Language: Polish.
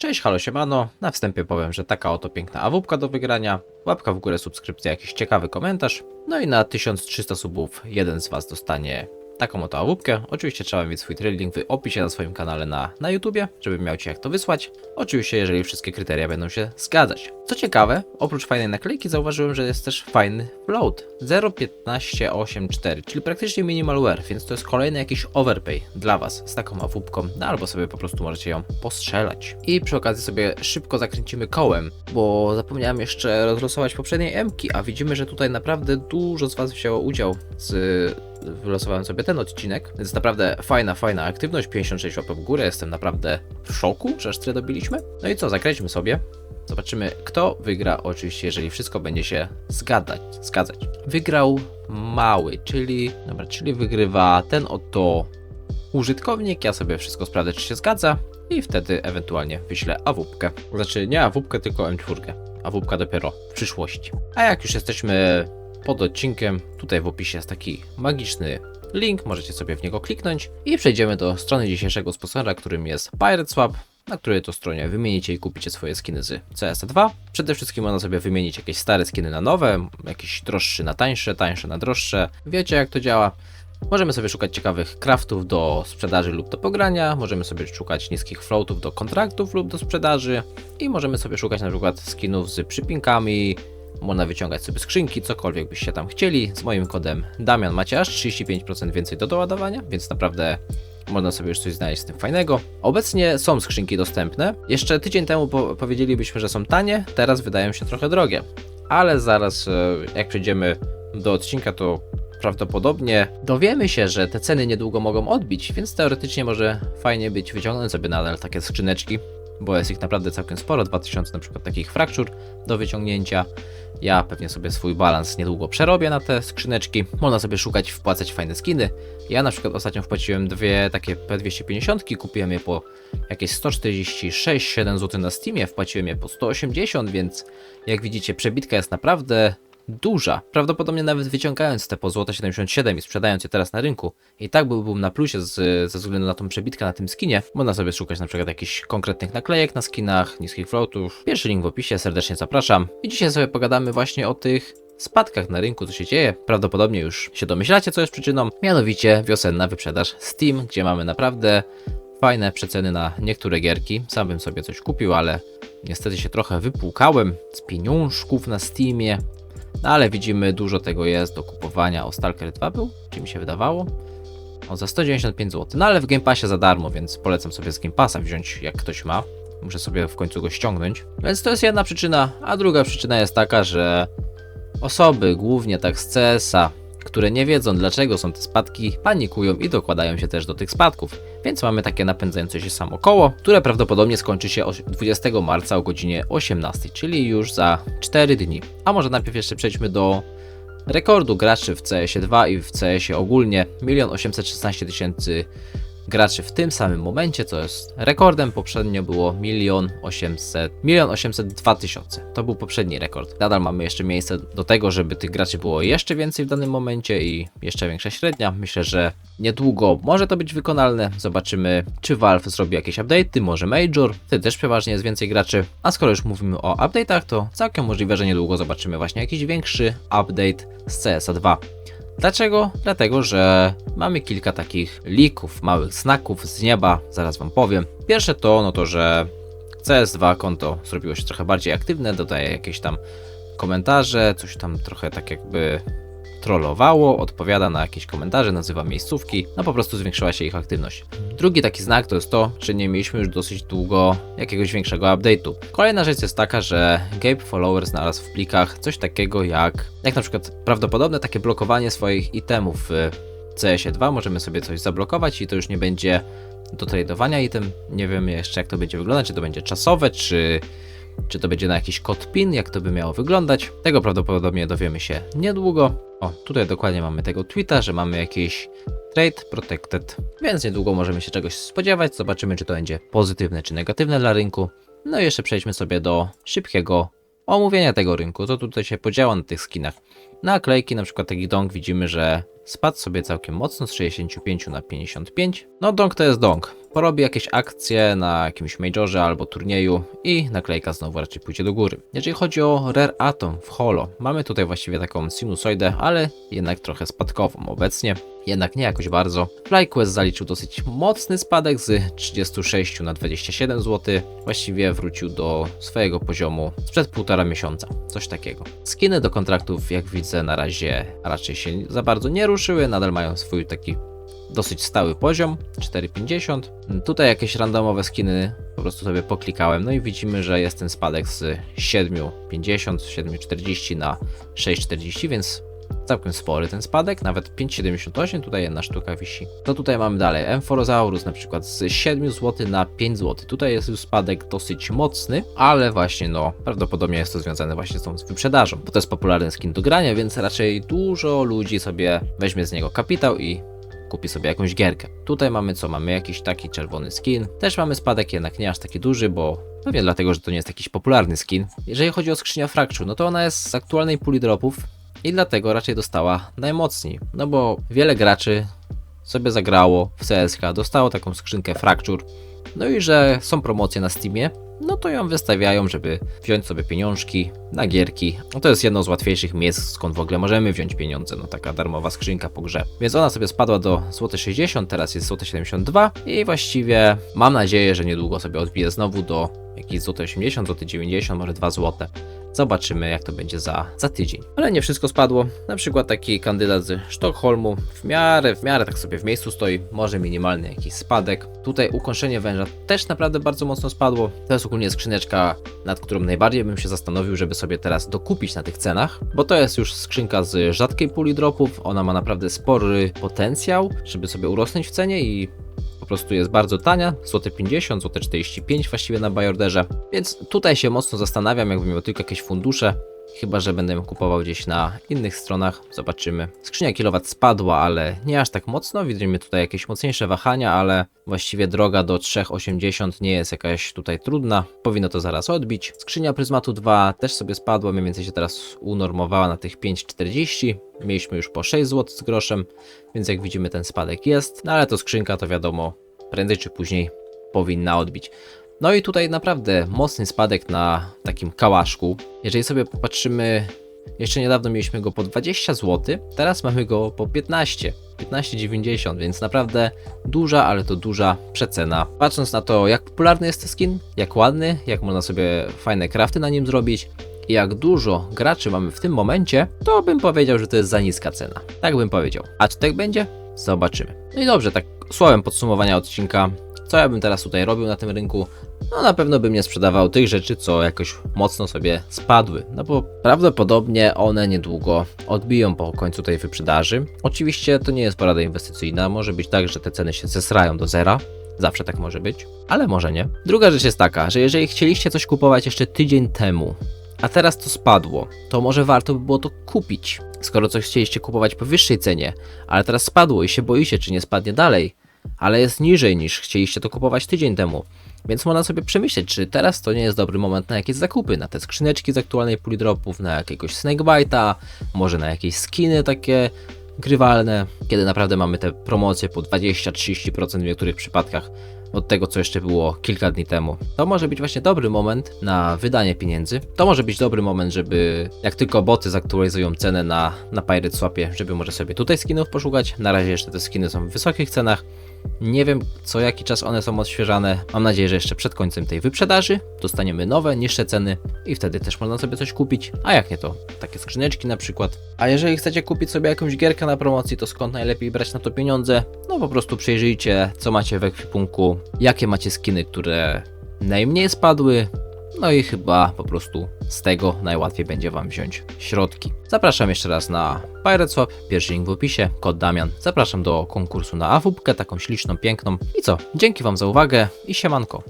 Cześć, halo, siemano. Na wstępie powiem, że taka oto piękna awupka do wygrania. Łapka w górę, subskrypcja, jakiś ciekawy komentarz. No i na 1300 subów jeden z Was dostanie taką oto awupkę. Oczywiście trzeba mieć swój trading w opisie na swoim kanale na, na YouTubie, żebym miał Ci jak to wysłać. Oczywiście, jeżeli wszystkie kryteria będą się zgadzać. Co ciekawe, oprócz fajnej naklejki zauważyłem, że jest też fajny float 0.1584, czyli praktycznie minimalware, więc to jest kolejny jakiś overpay dla Was z taką awupką, no albo sobie po prostu możecie ją postrzelać. I przy okazji sobie szybko zakręcimy kołem, bo zapomniałem jeszcze rozlosować poprzedniej emki, a widzimy, że tutaj naprawdę dużo z Was wzięło udział z wylosowałem sobie ten odcinek, więc naprawdę fajna, fajna aktywność, 56 łapek w górę, jestem naprawdę w szoku, że aż tyle dobiliśmy. No i co, zakręćmy sobie. Zobaczymy, kto wygra, oczywiście, jeżeli wszystko będzie się zgadzać. zgadzać. Wygrał mały, czyli, dobra, czyli wygrywa ten oto użytkownik. Ja sobie wszystko sprawdzę, czy się zgadza i wtedy ewentualnie wyślę awupkę. Znaczy, nie awupkę, tylko M4. Awupka dopiero w przyszłości. A jak już jesteśmy pod odcinkiem, tutaj w opisie jest taki magiczny link, możecie sobie w niego kliknąć i przejdziemy do strony dzisiejszego sponsora, którym jest Pirate Swap, na której to stronie wymienicie i kupicie swoje skiny z CS2. Przede wszystkim można sobie wymienić jakieś stare skiny na nowe, jakiś droższy na tańsze, tańsze na droższe. Wiecie jak to działa. Możemy sobie szukać ciekawych craftów do sprzedaży lub do pogrania, możemy sobie szukać niskich floatów do kontraktów lub do sprzedaży i możemy sobie szukać na przykład skinów z przypinkami, można wyciągać sobie skrzynki, cokolwiek byście tam chcieli. Z moim kodem Damian macie aż 35% więcej do doładowania, więc naprawdę można sobie już coś znaleźć z tym fajnego. Obecnie są skrzynki dostępne. Jeszcze tydzień temu po powiedzielibyśmy, że są tanie, teraz wydają się trochę drogie. Ale zaraz, e, jak przejdziemy do odcinka, to prawdopodobnie dowiemy się, że te ceny niedługo mogą odbić, więc teoretycznie może fajnie być wyciągnąć sobie nadal takie skrzyneczki, bo jest ich naprawdę całkiem sporo, 2000 na przykład takich fraktur do wyciągnięcia. Ja pewnie sobie swój balans niedługo przerobię na te skrzyneczki. Można sobie szukać, wpłacać fajne skiny. Ja na przykład ostatnio wpłaciłem dwie takie P250, kupiłem je po jakieś 146-7 zł na Steamie, wpłaciłem je po 180, więc jak widzicie przebitka jest naprawdę duża. Prawdopodobnie nawet wyciągając te po złote 77 i sprzedając je teraz na rynku, i tak byłbym na plusie z, ze względu na tą przebitkę na tym skinie. Można sobie szukać na przykład jakichś konkretnych naklejek na skinach, niskich floatów. Pierwszy link w opisie, serdecznie zapraszam. I dzisiaj sobie pogadamy właśnie o tych spadkach na rynku, co się dzieje. Prawdopodobnie już się domyślacie, co jest przyczyną. Mianowicie wiosenna wyprzedaż Steam, gdzie mamy naprawdę fajne przeceny na niektóre gierki. Sam bym sobie coś kupił, ale niestety się trochę wypłukałem z pieniążków na Steamie. No ale widzimy, dużo tego jest do kupowania. O Stalker 2 był, czy mi się wydawało? O, za 195 zł. No ale w Game Passie za darmo, więc polecam sobie z Game Passa wziąć, jak ktoś ma. Muszę sobie w końcu go ściągnąć. Więc to jest jedna przyczyna, a druga przyczyna jest taka, że osoby, głównie tak z CS-a, które nie wiedzą dlaczego są te spadki, panikują i dokładają się też do tych spadków. Więc mamy takie napędzające się samo koło, które prawdopodobnie skończy się o 20 marca o godzinie 18, czyli już za 4 dni. A może najpierw jeszcze przejdźmy do rekordu graczy w CS2 i w CS ogólnie 1 816 tysięcy graczy w tym samym momencie, co jest rekordem. Poprzednio było 1 800, 1 802 tysiące. To był poprzedni rekord. Nadal mamy jeszcze miejsce do tego, żeby tych graczy było jeszcze więcej w danym momencie i jeszcze większa średnia. Myślę, że niedługo może to być wykonalne. Zobaczymy, czy Valve zrobi jakieś update'y, może Major. Wtedy też przeważnie jest więcej graczy. A skoro już mówimy o update'ach, to całkiem możliwe, że niedługo zobaczymy właśnie jakiś większy update z CSA 2. Dlaczego? Dlatego, że mamy kilka takich lików, małych znaków z nieba, zaraz wam powiem. Pierwsze to, no to, że CS2 konto zrobiło się trochę bardziej aktywne, dodaje jakieś tam komentarze, coś tam trochę tak jakby trollowało, odpowiada na jakieś komentarze, nazywa miejscówki, no po prostu zwiększyła się ich aktywność. Drugi taki znak to jest to, że nie mieliśmy już dosyć długo jakiegoś większego update'u. Kolejna rzecz jest taka, że Gabe Follower znalazł w plikach coś takiego jak, jak na przykład prawdopodobne takie blokowanie swoich itemów w CS-ie 2, możemy sobie coś zablokować i to już nie będzie do tradowania item. Nie wiemy jeszcze jak to będzie wyglądać, czy to będzie czasowe, czy czy to będzie na jakiś kod PIN, jak to by miało wyglądać? Tego prawdopodobnie dowiemy się niedługo. O, tutaj dokładnie mamy tego tweeta, że mamy jakiś trade protected, więc niedługo możemy się czegoś spodziewać. Zobaczymy, czy to będzie pozytywne czy negatywne dla rynku. No i jeszcze przejdźmy sobie do szybkiego omówienia tego rynku. Co tutaj się podziało na tych skinach? Naklejki, na przykład taki dong, widzimy, że spadł sobie całkiem mocno z 65 na 55. No dong to jest dong. Porobi jakieś akcje na jakimś majorze albo turnieju i naklejka znowu raczej pójdzie do góry. Jeżeli chodzi o Rare Atom w Holo, mamy tutaj właściwie taką sinusoidę, ale jednak trochę spadkową obecnie. Jednak nie jakoś bardzo. FlyQuest zaliczył dosyć mocny spadek z 36 na 27 zł. Właściwie wrócił do swojego poziomu sprzed półtora miesiąca. Coś takiego. Skiny do kontraktów, jak widzę, na razie raczej się za bardzo nie ruszyły. Nadal mają swój taki dosyć stały poziom 4,50. Tutaj jakieś randomowe skiny po prostu sobie poklikałem, no i widzimy, że jest ten spadek z 7,50, 7,40 na 6,40, więc całkiem spory ten spadek, nawet 5,78, tutaj jedna sztuka wisi. To tutaj mamy dalej, Emphorosaurus na przykład z 7 zł na 5 zł. Tutaj jest już spadek dosyć mocny, ale właśnie no, prawdopodobnie jest to związane właśnie z tą wyprzedażą, bo to jest popularny skin do grania, więc raczej dużo ludzi sobie weźmie z niego kapitał i kupi sobie jakąś gierkę. Tutaj mamy co? Mamy jakiś taki czerwony skin. Też mamy spadek, jednak nie aż taki duży, bo pewnie dlatego, że to nie jest jakiś popularny skin. Jeżeli chodzi o skrzynię Fracture, no to ona jest z aktualnej puli dropów i dlatego raczej dostała najmocniej. No bo wiele graczy sobie zagrało w CSK, dostało taką skrzynkę Fracture. No i że są promocje na Steamie, no to ją wystawiają, żeby wziąć sobie pieniążki na gierki. No to jest jedno z łatwiejszych miejsc, skąd w ogóle możemy wziąć pieniądze, no taka darmowa skrzynka po grze. Więc ona sobie spadła do złote 60, teraz jest złote 72 i właściwie mam nadzieję, że niedługo sobie odbije znowu do jakieś złote 80, złote 90, może 2 złote. Zobaczymy, jak to będzie za, za tydzień. Ale nie wszystko spadło. Na przykład taki kandydat z Sztokholmu w miarę, w miarę tak sobie w miejscu stoi. Może minimalny jakiś spadek. Tutaj ukończenie węża też naprawdę bardzo mocno spadło. To jest ogólnie skrzyneczka, nad którą najbardziej bym się zastanowił, żeby sobie teraz dokupić na tych cenach, bo to jest już skrzynka z rzadkiej puli dropów. Ona ma naprawdę spory potencjał, żeby sobie urosnąć w cenie i prostu jest bardzo tania, złote 50, złote 45 właściwie na Bajorderze, więc tutaj się mocno zastanawiam, jakbym miał tylko jakieś fundusze, chyba że będę ją kupował gdzieś na innych stronach, zobaczymy. Skrzynia kilowat spadła, ale nie aż tak mocno, widzimy tutaj jakieś mocniejsze wahania, ale właściwie droga do 3,80 nie jest jakaś tutaj trudna, powinno to zaraz odbić. Skrzynia Pryzmatu 2 też sobie spadła, mniej więcej się teraz unormowała na tych 5,40, mieliśmy już po 6 zł z groszem, więc jak widzimy ten spadek jest, no ale to skrzynka to wiadomo, prędzej czy później powinna odbić. No i tutaj naprawdę mocny spadek na takim kałaszku. Jeżeli sobie popatrzymy, jeszcze niedawno mieliśmy go po 20 zł, teraz mamy go po 15. 15,90, więc naprawdę duża, ale to duża przecena. Patrząc na to, jak popularny jest skin, jak ładny, jak można sobie fajne crafty na nim zrobić, i jak dużo graczy mamy w tym momencie, to bym powiedział, że to jest za niska cena. Tak bym powiedział. A czy tak będzie? Zobaczymy. No i dobrze, tak słowem podsumowania odcinka. Co ja bym teraz tutaj robił na tym rynku? No na pewno bym nie sprzedawał tych rzeczy, co jakoś mocno sobie spadły. No bo prawdopodobnie one niedługo odbiją po końcu tej wyprzedaży. Oczywiście to nie jest porada inwestycyjna. Może być tak, że te ceny się zesrają do zera. Zawsze tak może być, ale może nie. Druga rzecz jest taka, że jeżeli chcieliście coś kupować jeszcze tydzień temu, a teraz to spadło, to może warto by było to kupić. Skoro coś chcieliście kupować po wyższej cenie, ale teraz spadło i się boicie, czy nie spadnie dalej, ale jest niżej niż chcieliście to kupować tydzień temu. Więc można sobie przemyśleć, czy teraz to nie jest dobry moment na jakieś zakupy, na te skrzyneczki z aktualnej puli dropów, na jakiegoś Snakebite'a, może na jakieś skiny takie grywalne, kiedy naprawdę mamy te promocje po 20-30% w niektórych przypadkach od tego, co jeszcze było kilka dni temu. To może być właśnie dobry moment na wydanie pieniędzy. To może być dobry moment, żeby jak tylko boty zaktualizują cenę na, na Pirate Swapie, żeby może sobie tutaj skinów poszukać. Na razie jeszcze te skiny są w wysokich cenach. Nie wiem, co jaki czas one są odświeżane. Mam nadzieję, że jeszcze przed końcem tej wyprzedaży dostaniemy nowe, niższe ceny i wtedy też można sobie coś kupić. A jak nie to, takie skrzyneczki na przykład. A jeżeli chcecie kupić sobie jakąś gierkę na promocji, to skąd najlepiej brać na to pieniądze? No po prostu przejrzyjcie, co macie w ekwipunku, jakie macie skiny, które najmniej spadły, no i chyba po prostu z tego najłatwiej będzie Wam wziąć środki. Zapraszam jeszcze raz na Pirate Swap, pierwszy link w opisie, kod Damian. Zapraszam do konkursu na AWP, taką śliczną, piękną. I co? Dzięki Wam za uwagę i siemanko.